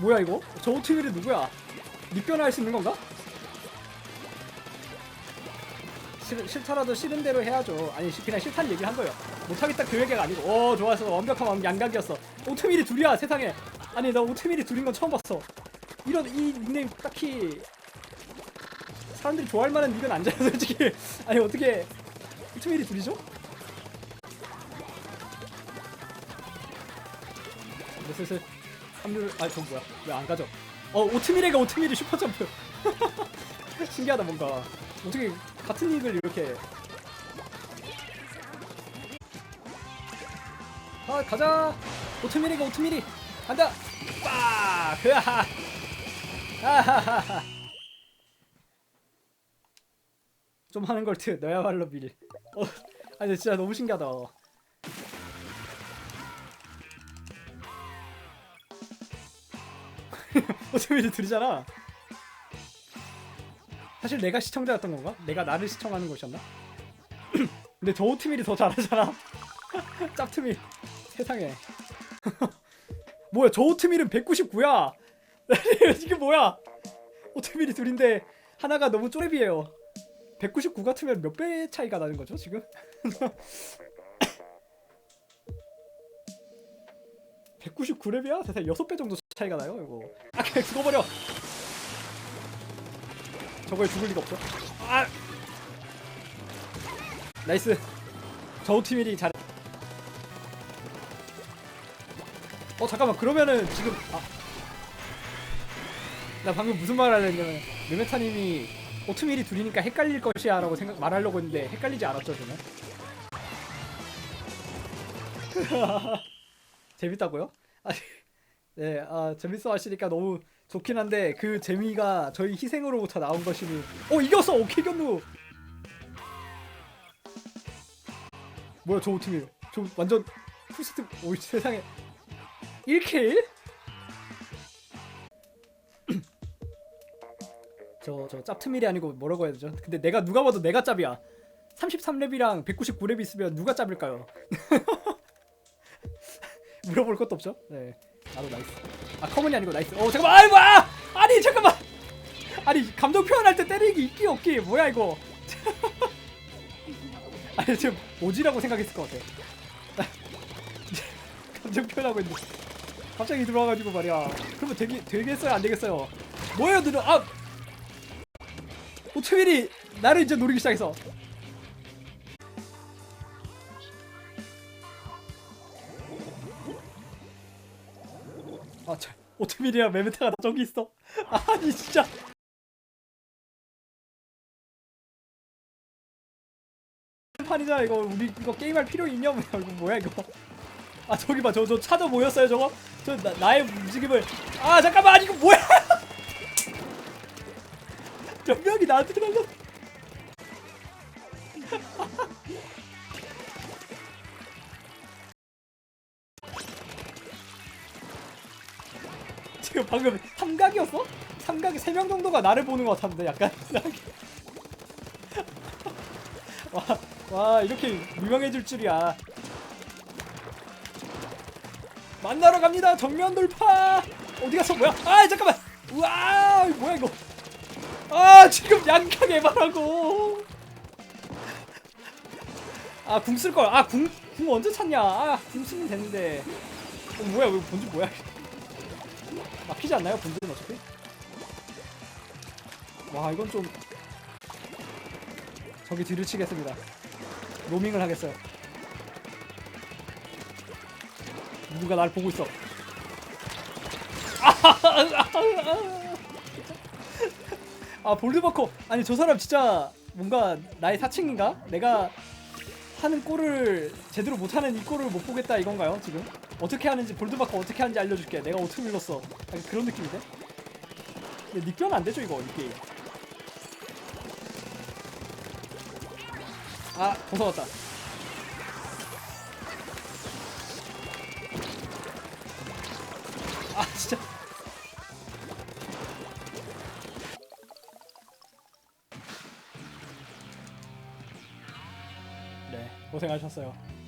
뭐야 이거? 저 오트밀이 누구야? 닉변할 수 있는 건가? 싫, 싫더라도 싫은 대로 해야죠. 아니 시- 그냥 싫다는 얘기를 한 거예요. 못하겠다 그 얘기가 아니고. 오 좋았어. 완벽한 완- 양각이었어. 오트밀이 둘이야 세상에. 아니 나 오트밀이 둘인 건 처음 봤어. 이런 이 닉네임 딱히 사람들이 좋아할 만한 닉은 아니잖아 솔직히. 아니 어떻게 오트밀이 둘이죠? 이제 슬슬 합류를 아저 뭐야? 왜 안 가죠? 어 오트밀이가 오트밀이 슈퍼점프. 신기하다 뭔가. 어떻게 같은 닉을 이렇게. 아 가자! 오트밀이가 오트밀이! 간다! 빠 흐하하 아하하하. 좀 하는 걸트 너야말로 밀. 어, 아니 진짜 너무 신기하다 오트밀이 둘이잖아 사실 내가 시청자였던 건가? 내가 나를 시청하는 것이었나? 근데 저 오트밀이 더 잘하잖아 짭트밀 세상에 뭐야 저 오트밀은 199야 이게 뭐야 오트밀이 둘인데 하나가 너무 쪼렙이에요 199 같으면 몇 배 차이가 나는 거죠 지금? 199렙이야? 세상에 6배 정도 차이가 나요 이거 아 그냥 죽어버려 저거에 죽을 리가 없어 아 나이스 저우티밀이 잘. 어 잠깐만 그러면은 지금 아. 나 방금 무슨 말을 하려냐면 르메타님이 오트밀이 둘이니까 헷갈릴 것이야 라고 생각 말하려고 했는데 헷갈리지 않았죠 저는. 재밌다고요? 아, 네, 아 재밌어 하시니까 너무 좋긴 한데 그 재미가 저희 희생으로부터 나온 것이니. 어 이겼어 오케이 견누. 뭐야 저 오트밀 저 완전 풀스트 오 세상에 1킬? 저 저 짭트밀이 아니고 뭐라고 해야 되죠? 근데 내가 누가 봐도 내가 짭이야 33렙이랑 199렙 있으면 누가 짭일까요? 물어볼 것도 없죠? 네 나도 나이스 아 커먼이 아니고 나이스 어 잠깐만 아이고 아! 아니 잠깐만 아니 감정 표현할 때 때리기 있기 없기 뭐야 이거 아니 지금 오지라고 생각했을 것 같아. 감정 표현하고 있는데 갑자기 들어와가지고 말이야. 그러면 되게 되겠어요 안 되겠어요? 뭐예요 누나? 아 오트밀이 나를 이제 노리기 시작했어. 아, 저, 오트밀이랑 메메타가 다 저기 있어. 아니 진짜. 판이잖아 이거. 우리 이거 게임할 필요 있냐 이거 뭐야 이거. 아 저기 봐. 저 저 차도 모였어요 저거? 저 나, 나의 움직임을. 아 잠깐만. 이거 뭐야? 몇 명이 나한테 지 금 방금 삼각이었어? 삼각이 세 명 정도가 나를 보는 것 같았는데 약간 와, 와 이렇게 유명해질 줄이야. 만나러 갑니다. 정면 돌파. 어디 갔어? 뭐야? 아 잠깐만. 우와 뭐야 이거? 아 지금 양강 에바라고. 아 궁 쓸 걸. 아궁궁 언제 찾냐? 아궁 쓰면 되는데. 어, 뭐야 이거 본질 뭐야? 막히지 않나요 본질은 어차피? 와 이건 좀 저기 뒤를 치겠습니다. 로밍을 하겠어요. 누군가 날 보고 있어. 아 볼드버커 아니 저 사람 진짜 뭔가 나의 사칭인가? 내가 하는 꼴을 제대로 못하는 이 꼴을 못 보겠다 이건가요 지금? 어떻게 하는지 볼드버커 어떻게 하는지 알려줄게. 내가 어떻게 밀렀어? 약간 그런 느낌인데? 근데 닉변 안 되죠 이거 이 게임. 아 벗어났다 아 진짜 네 고생하셨어요